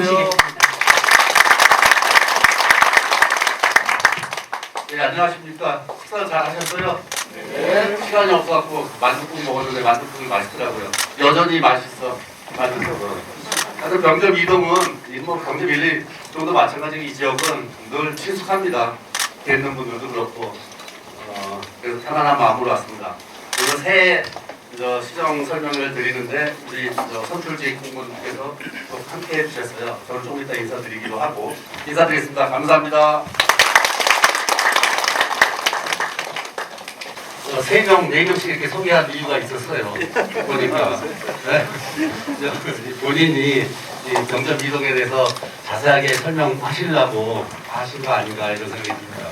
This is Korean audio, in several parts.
모시겠습니다. 네, 안녕하십니까. 식사 잘 하셨어요? 네. 시간이 없어갖고 만두국 먹었는데 만두국이 맛있더라고요. 여전히 맛있어. 만두국은. 하여튼 병점 이동은 이뭐 병점 1, 2 정도 마찬가지로 이 지역은 늘 친숙합니다. 뵙는 분들도 그렇고 어, 그래서 편안한 마음으로 왔습니다. 그리고 새해 저 시정 설명을 드리는데 우리 저 선출직 공무원께서 또 함께 해주셨어요. 저는 좀 이따 인사드리기로 하고 인사드리겠습니다. 감사합니다. 어, 세 명, 네 명씩 이렇게 소개한 이유가 있었어요. 보니까. 네. 저, 본인이 이 경점 이동에 대해서 자세하게 설명하시려고 하신 거 아닌가 이런 생각이 듭니다.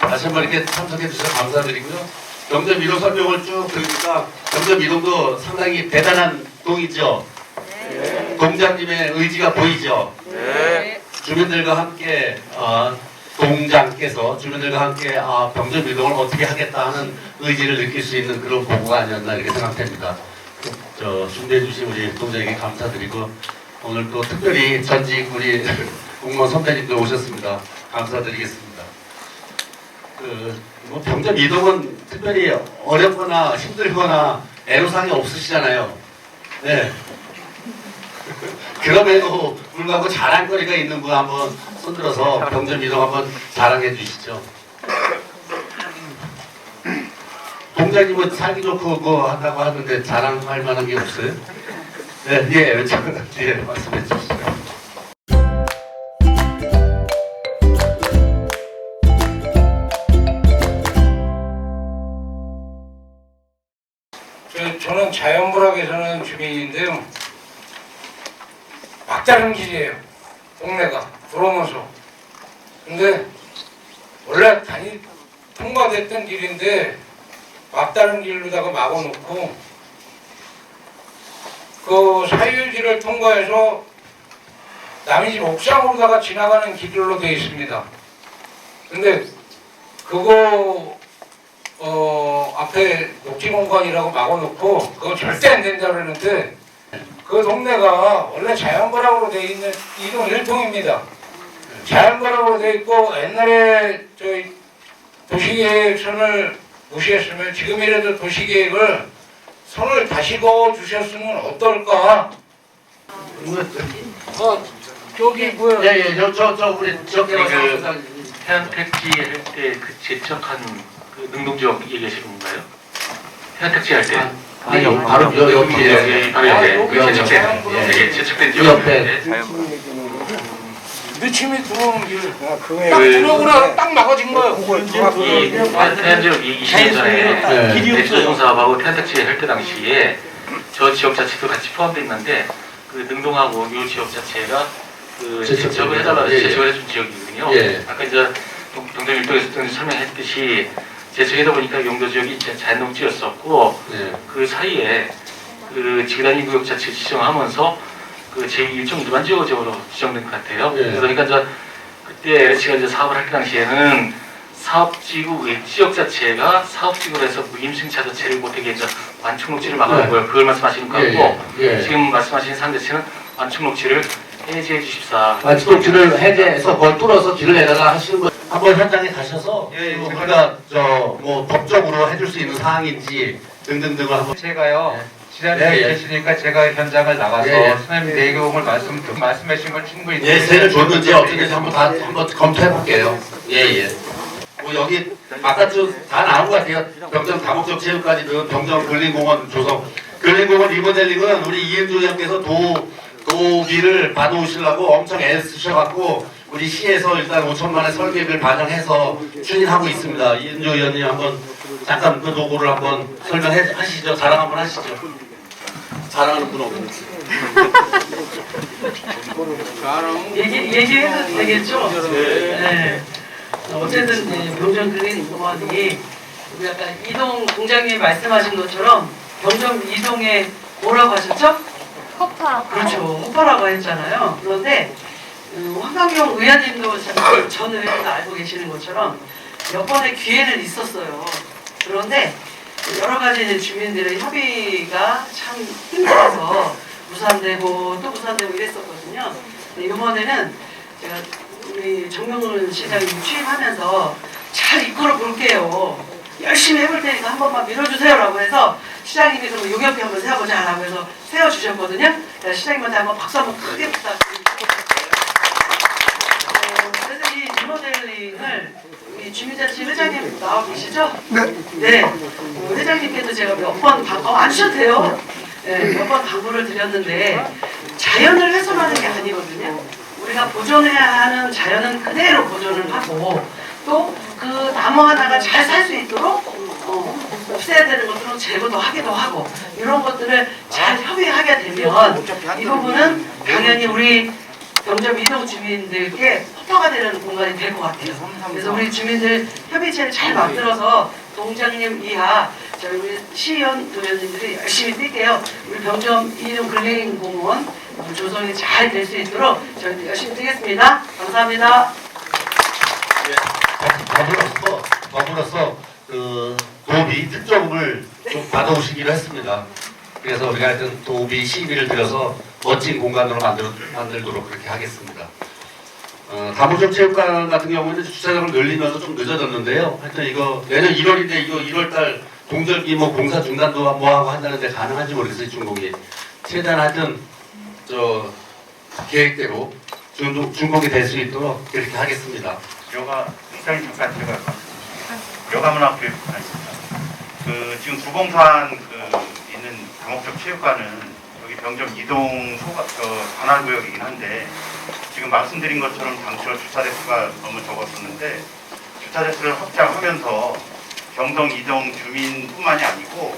어, 다시 한번 이렇게 참석해 주셔서 감사드리고요. 경점 이동 설명을 쭉 들으니까 경점 이동도 상당히 대단한 동이죠. 동장님의 의지가 보이죠. 주민들과 함께 어, 동장께서 주민들과 함께 아, 병점 이동을 어떻게 하겠다 하는 의지를 느낄 수 있는 그런 보고가 아니었나 이렇게 생각됩니다. 저 준비해 주신 우리 동장에게 감사드리고 오늘 또 특별히 전직 우리 공무원 선배님들 오셨습니다. 감사드리겠습니다. 그 뭐 병점 이동은 특별히 어렵거나 힘들거나 애로사항이 없으시잖아요. 네. 그럼에도 불구하고 자랑거리가 있는 분 한번 손들어서 병점 이동 한번 자랑해 주시죠. 동장님은 살기 좋고 뭐 한다고 하는데 자랑할 만한 게 없어요? 네, 예, 저, 예, 말씀해 주시죠. 막다른 길이에요. 동네가 들어오면서. 근데 원래 다니 통과됐던 길인데 막다른 길로다가 막아놓고 그 사유지를 통과해서 남의 집 옥상으로다가 지나가는 길로 되어 있습니다. 근데 그거 어 앞에 녹지 공간이라고 막아놓고 그거 절대 안 된다 그러는데 그 동네가 원래 자연거락으로 돼 있는 이동 일통입니다. 자연거락으로 돼 있고 옛날에 저희 도시계획 선을 무시했으면 지금이라도 도시계획을 선을 다시 그어 주셨으면 어떨까? 어 저기 뭐야? 예, 예, 저, 저, 저, 우리 지역계 그- 가 해안 택지 할 때그 제척한 그 능동지역 얘기하시는 건가요? 해안 택지 할 때. 아니요, 바로 여, 여기에. 여기 바로 아, 여기 그 제척된 여기 예, 제척된 그 지역 옆에. 늦침이 들어오는 길. 딱 그- 들어오라 딱 막아진 거예요. 이 해안 해안 지역 20년 전에 네. 대주동 사업하고 해안 택지 할때 당시에 저 지역 자체도 같이 포함되어 있는데 그 능동하고 이 지역 자체가 그 제척. 제척을 해달라 예, 예. 해준 지역이거든요. 예. 아까 이제 동- 동전 일동에서 설명했듯이 제척하다 보니까 용도 지역이 이제 자연농지였었고 예. 그 사이에 그 지단위 구역 자체 지정하면서 그 제1종 일반 지역으로 지정된 것 같아요. 예. 그러니까 이제 그때 LH가 이제 사업을 할때 당시에는 사업지구 외 지역 자체가 사업지구로 해서 무임승차 자체를 못하게 이제 완충녹지를 막아놓은 네. 거예요. 그걸 말씀하시는 거 예, 같고 예, 예. 지금 말씀하시는 상 자체는 완충녹지를 해제해 주십사. 완치동치를 해제해서 그걸 뚫어서 길을 내다가 하시는 거 한번 현장에 가셔서 예, 예. 그 우리가 저뭐 법적으로 해줄 수 있는 사항인지 등등등을 한번 제가요 네. 지자체에 예, 예. 계시니까 제가 현장을 나가서 예, 예. 선생님 내용을 말씀 말씀하신 건 충분히 예세를 줬는지 어쨌든지 한번 다 한번 검토해 볼게요. 예예. 뭐 여기 바깥쪽 다 나온 것 같아요. 병정 다목적 체육까지도 병정 근린공원 조성. 근린공원 리모델링은 우리 이은주 의원께서 도 도비를 받아오시려고 엄청 애쓰셔갖고 우리 시에서 일단 5천만 원 설계비를 반영해서 추진하고 있습니다. 이은주 의원님 한번 잠깐 그 노고를 한번 설명해 하시죠. 자랑 한번 하시죠. 자랑하는 분 없는. 얘기, 얘기해도 되겠죠? 네. 어쨌든 네, 병정 클린 공원이 우리 아까 이동 공장님 말씀하신 것처럼 병정 이동에 뭐라고 하셨죠? 허파. 그렇죠. 호파라고 했잖아요. 음, 황강경 의원님도 참 저는 알고 계시는 것처럼 몇 번의 기회는 있었어요. 그런데 여러 가지 주민들의 협의가 참 힘들어서 부산되고 또 부산되고 이랬었거든요. 이번에는 제가 우리 정명훈 시장님 취임하면서 잘 이끌어 볼게요. 열심히 해볼 테니까 한 번만 밀어주세요라고 해서 시장님이 그럼 용역비 한번 세워보자라고 해서 세워주셨거든요. 시장님한테 한번 박수 한번 크게 부탁드립니다. 어, 그래서 이 리모델링을 우리 주민자치 회장님 나와 계시죠? 네. 네. 어, 회장님께도 제가 몇번 방, 어, 안 쉬셔도 돼요. 네, 몇번 방문을 드렸는데 자연을 훼손하는 게 아니거든요. 우리가 보존해야 하는 자연은 그대로 보존을 하고 또 그 나무 하나가 잘 살 수 있도록 어, 없애야 되는 것들은 제거도 하기도 하고 이런 것들을 잘 협의하게 되면 이 부분은 당연히 우리 경점 이동 주민들께 허파가 되는 공간이 될 것 같아요. 그래서 우리 주민들 협의체를 잘 만들어서 동장님 이하 저희 우리 시의원 도의원님들이 열심히 뛸게요. 우리 병점 이동 근린 공무원 조성이 잘 될 수 있도록 저희도 열심히 뛰겠습니다. 감사합니다. 더불어서 더불어서 그 도비 특정을 좀 받아오시기로 했습니다. 그래서 우리가 하여튼 도비 시비를 들여서 멋진 공간으로 만들, 만들도록 그렇게 하겠습니다. 어, 다부적 체육관 같은 경우에는 주차장을 늘리면서 좀 늦어졌는데요. 하여튼 이거 내년 1월인데 이거 1월달 동절기 뭐 공사 중단도 뭐 하고 한다는데 가능한지 모르겠어요 중공이. 최대한 하여튼 저 계획대로 중, 중공이 될 수 있도록 그렇게 하겠습니다. 요가 시장님 잠깐 제가 요가문화교육관입니다. 그 지금 구봉산 그 있는 다목적 체육관은 여기 병점 이동 소가 저 관할구역이긴 한데 지금 말씀드린 것처럼 당초 주차 대수가 너무 적었었는데 주차 대수를 확장하면서 경동 이동 주민뿐만이 아니고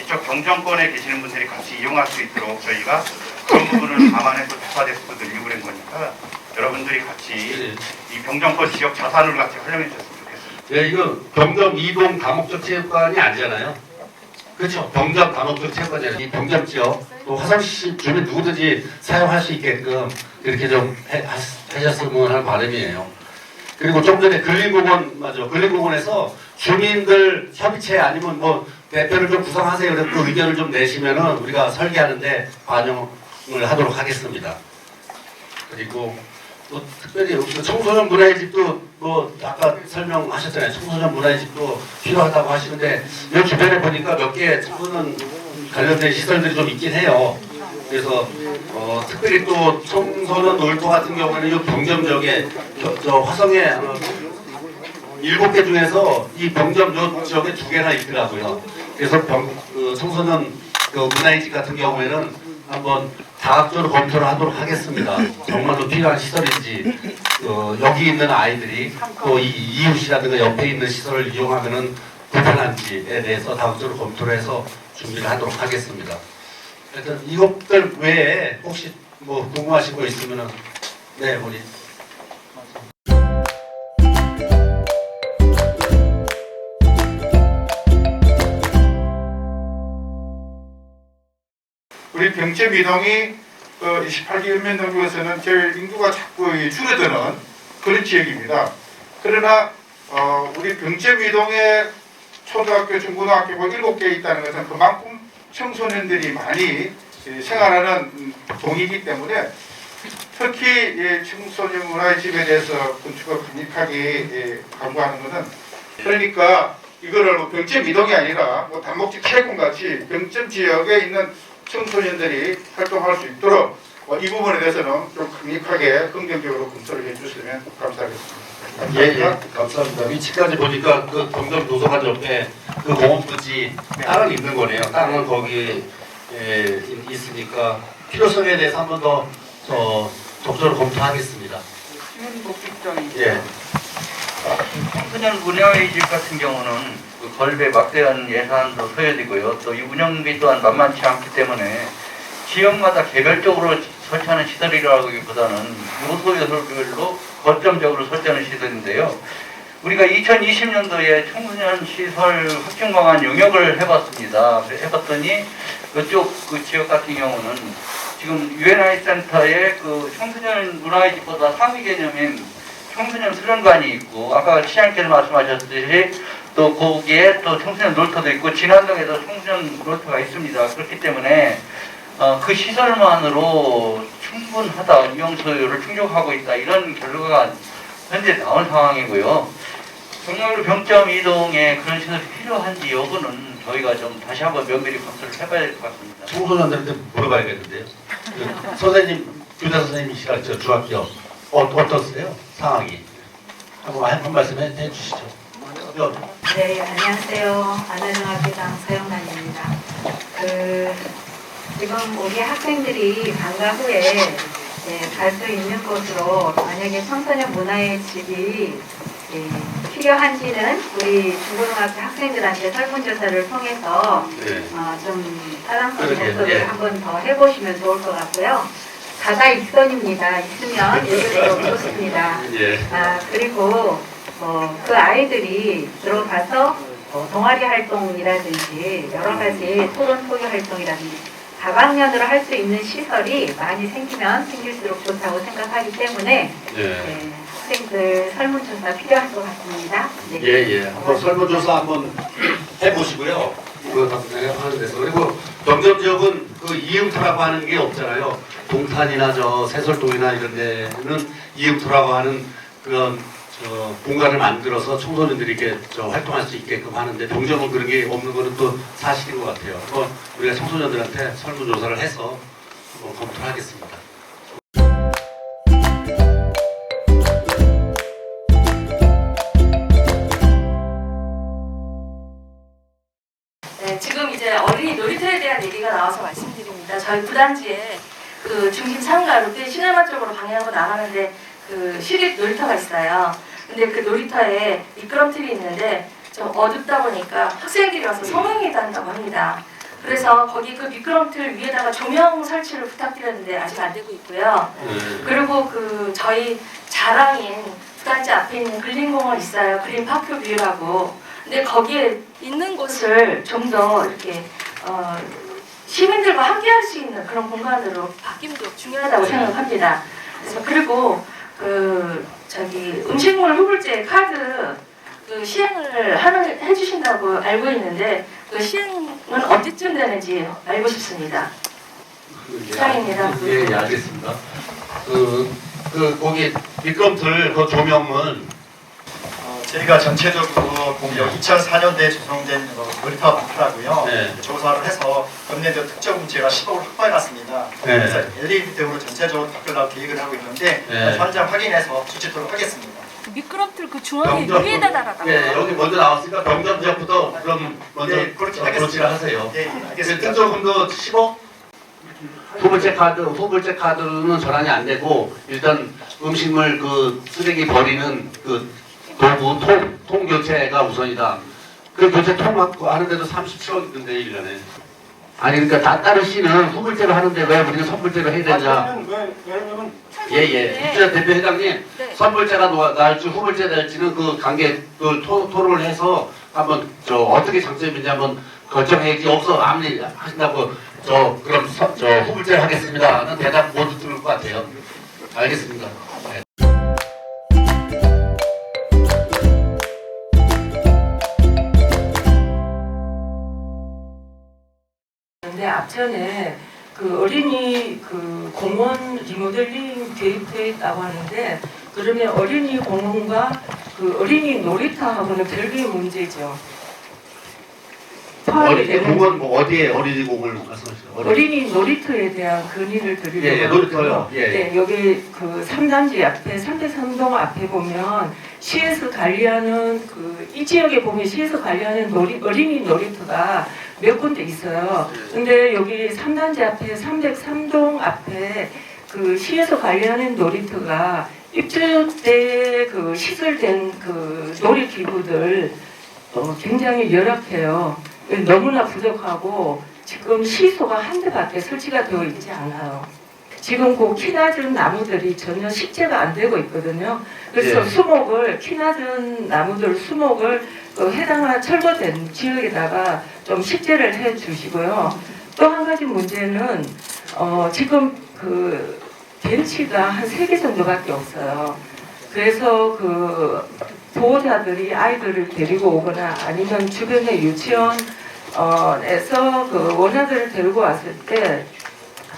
이쪽 경정권에 계시는 분들이 같이 이용할 수 있도록 저희가 그런 부분을 감안해서 주차 대수도 늘리고 그런 거니까 여러분들이 같이 이 병정권 지역 자산을 같이 활용해 주셨으면 좋겠습니다. 예, 이거 병점 이동 다목적 체육관이 아니잖아요. 그렇죠. 병점 다목적 체육관이잖아요. 이 병점 지역 또 화성시 주민 누구든지 사용할 수 있게끔 이렇게 좀 하셨으면 하는 바람이에요. 그리고 좀 전에 근린공원 맞아. 근린공원에서 주민들 협의체 아니면 뭐 대표를 좀 구성하세요. 그래서 그 의견을 좀 내시면은 우리가 설계하는데 반영을 하도록 하겠습니다. 그리고 또 특별히 그 청소년 문화의 집도 뭐 아까 설명하셨잖아요. 청소년 문화의 집도 필요하다고 하시는데 이 주변에 보니까 몇 개 청소년 관련된 시설들이 좀 있긴 해요. 그래서 어, 특별히 또 청소년 놀토 같은 경우에는 이 병점 지역에 저, 저 화성에 어, 일곱 개 중에서 이 병점 요 지역에 두 개나 있더라고요. 그래서 병, 그 청소년 그 문화의 집 같은 경우에는 한번 다각적으로 검토를 하도록 하겠습니다. 정말로 필요한 시설인지 어, 여기 있는 아이들이 또 이 이웃이라든가 옆에 있는 시설을 이용하면은 불편한지에 대해서 다각적으로 검토를 해서 준비를 하도록 하겠습니다. 하여튼 이것들 외에 혹시 뭐 궁금하신 거 있으면은 네 우리 우리 병점 이동이 그 28기 읍면동쪽에서는 제일 인구가 자꾸 이 줄어드는 그런 지역입니다. 그러나 어, 우리 병점 이동에 초등학교, 중고등학교 뭐 7개 있다는 것은 그만큼 청소년들이 많이 이 생활하는 음, 동이기 때문에 특히 이 청소년 문화의 집에 대해서 건축을 강력하게 예, 강구하는 것은 그러니까 이거를 뭐 병점 이동이 아니라 뭐 단목적 체육관 같이 병점 지역에 있는 청소년들이 활동할 수 있도록 어, 이 부분에 대해서는 좀 강력하게 긍정적으로 검토를 해주시면 감사하겠습니다. 예, 예, 감사합니다. 위치까지 보니까 그 경점 도서관 옆에 그 공업부지 땅은 있는 거네요. 땅은 거기 에 있- 있으니까 필요성에 대해서 한 번더저 적절히 검토하겠습니다. 예. 청소년 문화의 집 같은 경우는 그 걸배 막대한 예산도 소요되고요. 또 이 운영비 또한 만만치 않기 때문에 지역마다 개별적으로 설치하는 시설이라기보다는 무소유설별로 거점적으로 설치하는 시설인데요. 우리가 2020년도에 청소년 시설 확충 방안 용역을 해봤습니다. 해봤더니 그쪽 그 지역 같은 경우는 지금 UNI 센터에 그 청소년 문화의 집보다 상위 개념인 청소년 수련관이 있고 아까 시장께서 말씀하셨듯이 또 거기에 또 청소년 놀터도 있고 진안동에도 청소년 놀터가 있습니다. 그렇기 때문에 어, 그 시설만으로 충분하다 이용 소요를 충족하고 있다 이런 결과가 현재 나온 상황이고요. 정말로 병점 이동에 그런 시설이 필요한지 여부는 저희가 좀 다시 한번 면밀히 검토를 해봐야 될 것 같습니다. 청소년들한테 물어봐야겠는데요. 그 선생님, 교사 선생님이시라 저 중학교 어, 어떻으세요? 상황이? 한번 한 말씀 해, 해주시죠. 여, 네, 안녕하세요. 아나중학교장 서영란입니다. 그, 지금 우리 학생들이 방과 후에 네, 갈수 있는 곳으로 만약에 청소년 문화의 집이 예, 필요한지는 우리 중고등학교 학생들한테 설문조사를 통해서 네. 어, 좀 따랑성 그러게요. 예. 검토를 한번 더 해보시면 좋을 것 같고요. 다다 익선입니다. 있으면 읽을수록 좋습니다. 예. 아 그리고 어, 그 아이들이 들어가서 어, 동아리 활동이라든지 여러 가지 토론 토교 활동이라든지 다방면으로 할 수 있는 시설이 많이 생기면 생길수록 좋다고 생각하기 때문에 예. 네, 학생들 설문조사 필요할 것 같습니다. 네. 예, 예. 한번 설문조사 한번 해보시고요. 그거 다 하는 데서. 그리고 경점 지역은 그 이음터라고 하는 게 없잖아요. 동탄이나 저 세설동이나 이런 데는 이음터라고 하는 그런 저 공간을 만들어서 청소년들이 이렇게 저 활동할 수 있게끔 하는데 병점은 그런 게 없는 거는 또 사실인 것 같아요. 한번 우리가 청소년들한테 설문조사를 해서 한번 검토를 하겠습니다. 네, 지금 이제 어린이 놀이터에 대한 얘기가 나와서 말씀드립니다. 저희 부단지에 그 중심 상가 롯데 시네마 쪽으로 방향으로 나가는데 그 시립 놀이터가 있어요. 근데 그 놀이터에 미끄럼틀이 있는데 좀 어둡다 보니까 학생들이 와서 성행위 한다고 합니다. 그래서 거기 그 미끄럼틀 위에다가 조명 설치를 부탁드렸는데 아직 안 되고 있고요. 네. 그리고 그 저희 자랑인 부단지 앞에 있는 그린공원 있어요. 그린파크 뷰라고. 근데 거기에 있는 곳을 좀 더 이렇게 어, 시민들과 함께 할 수 있는 그런 공간으로 바뀜도 중요하다고 생각합니다. 그래서 그리고 그 저기 음식물 후불제 카드 그 시행을 하는 해주신다고 알고 있는데 그 시행은 언제쯤 되는지 알고 싶습니다. 이상입니다. 예, 예, 알겠습니다. 그, 그, 거기 미끄럼틀 그 조명은 어, 저희가 전체적으로 공역 2004년도에 조성된 어, 놀이터 마크라고요. 네. 조사를 해서 금년도 특정 문제가 10억을 확보해놨습니다. 네. 그래서 LED 등으로 전체적으로 바꾸려고 계획을 하고 있는데 네. 현장 확인해서 주치도록 하겠습니다. 미끄럼틀 그 병점- 예, 여기 먼저 나왔으니까 병점 지역부터 그럼 먼저 네, 그렇게 어, 하겠습니다. 조치를 하세요. 네, 알겠습니다. 특조금도 10억? 후불제 카드, 후불제 카드는 전환이 안 되고 일단 음식물 그 쓰레기 버리는 그 도구 통, 통 교체가 우선이다. 그 교체 통 갖고 하는데도 37억 있던데 1년에. 아니 그러니까 다 다른 씨는 후불제로 하는데 왜 우리는 선불제로 해야 되냐? 예예. 국주자 대표 회장님 네. 선불제가 노- 나을지 후불제 나을지는 그 관계 그 토, 토론을 해서 한번 저 어떻게 장점인지 한번 결정해야지 없어 아무리 하신다고 저 그럼 서, 저 후불제 하겠습니다 는 대답 모두 들을 것 같아요. 알겠습니다. 네. 전에 그 어린이 그 공원 리모델링 계획돼 있다고 하는데 그러면 어린이 공원과 그 어린이 놀이터하고는 별개의 문제죠. 어린이 공원 뭐 어디에 어린이 공원을 말씀하시죠? 어린이 놀이터에 대한 건의를 드리려고 예, 예, 놀이터요. 예, 예. 네, 여기 그 3단지 앞에 3대 3동 앞에 보면 시에서 관리하는 그 이 지역에 보면 시에서 관리하는 놀이, 어린이 놀이터가 몇 군데 있어요. 근데 여기 3단지 앞에 303동 앞에 그 시에서 관리하는 놀이터가 입주 때 그 시설된 그 놀이기구들 어, 굉장히 열악해요. 너무나 부족하고 지금 시소가 한 대밖에 설치가 되어 있지 않아요. 지금 그키 낮은 나무들이 전혀 식재가 안 되고 있거든요. 그래서 예. 수목을 키 낮은 나무들 수목을 그 해당한 철거된 지역에다가 좀 식재를 해 주시고요. 또 한 가지 문제는 어, 지금 그 벤치가 한 세 개 정도밖에 없어요. 그래서 그 보호자들이 아이들을 데리고 오거나 아니면 주변의 유치원에서 그 원아들을 데리고 왔을 때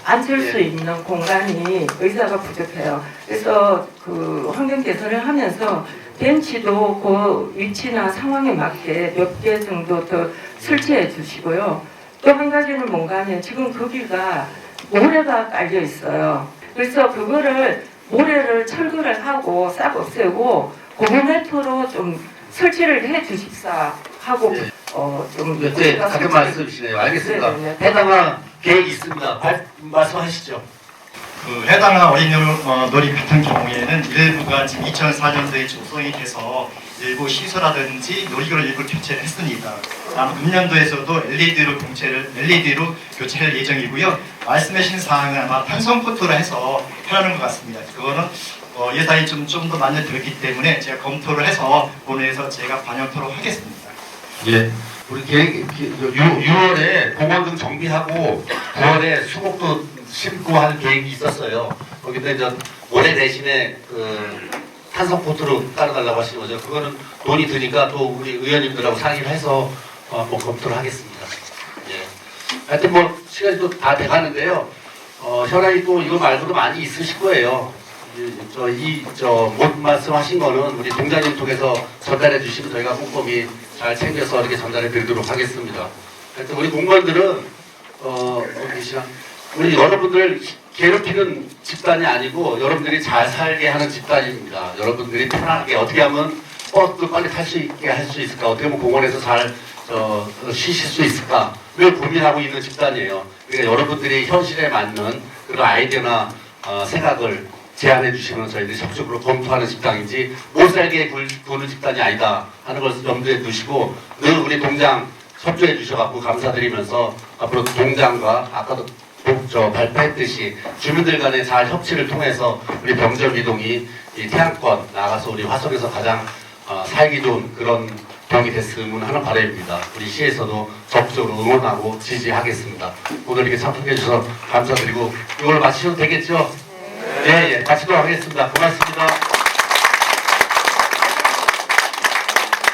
앉을 예. 수 있는 공간이 의자가 부족해요. 그래서 그 환경 개선을 하면서 벤치도 그 위치나 상황에 맞게 몇 개 정도 더 설치해 주시고요. 또 한 가지는 뭔가 하면 지금 거기가 모래가 깔려 있어요. 그래서 그거를 모래를 철거를 하고 싹 없애고 고무매트로 좀 설치를 해 주십사 하고 네. 어좀 네, 같은 말씀이시네요. 알겠습니다. 네, 네. 해당한 계획이 있습니다. 발, 말씀하시죠. 그 해당하는 어린이 어, 놀이 같은 경우에는 일부가 지금 2004년도에 조성이 돼서 일부 시설하든지 놀이기구를 일부 교체를 했습니다. 아마 금년도에서도 LED로 교체를 LED로 교체할 예정이고요. 말씀하신 사항은 아마 탄성 코트로 해서 하라는 것 같습니다. 그거는 어, 예산이 좀 좀 더 많이 들기 때문에 제가 검토를 해서 본회에서 제가 반영토록 하겠습니다. 예. 우리 계획, 6, 6월에 공원 등 정비하고 9월에 수목도 심고 할 계획이 있었어요. 거기다 이제 모래 대신에 그 탄성 코트로 따라달라고 하시는 거죠. 그거는 돈이 드니까 또 우리 의원님들하고 상의를 해서 어, 한번 검토를 하겠습니다. 예. 하여튼 뭐 시간이 또 다 돼가는데요. 어, 현안이 또 이거 말고도 많이 있으실 거예요. 저이저못 말씀하신 거는 우리 동장님 통해서 전달해 주시면 저희가 꼼꼼히 잘 챙겨서 이렇게 전달해 드리도록 하겠습니다. 하여튼 우리 공무원들은 어 어디 계시나 우리 여러분들 괴롭히는 집단이 아니고 여러분들이 잘 살게 하는 집단입니다. 여러분들이 편하게 어떻게 하면 버스도 빨리 탈 수 있게 할 수 있을까? 어떻게 하면 공원에서 잘 어, 쉬실 수 있을까? 를 고민하고 있는 집단이에요. 그러니까 여러분들이 현실에 맞는 그런 아이디어나 어, 생각을 제안해 주시면 저희들이 적극적으로 검토하는 집단이지 못 살게 굴- 구는 집단이 아니다 하는 것을 염두에 두시고 늘 우리 동장 협조해 주셔갖고 감사드리면서 앞으로 동장과 아까도 보- 저 발표했듯이 주민들 간의 잘 협치를 통해서 우리 병정 이동이 이 태양권 나가서 우리 화성에서 가장 어, 살기 좋은 그런 병이 됐으면 하는 바람입니다. 우리 시에서도 적극적으로 응원하고 지지하겠습니다. 오늘 이렇게 참석해 주셔서 감사드리고 이걸 마치셔도 되겠죠? 네, 예, 마치도록 하겠습니다. 고맙습니다.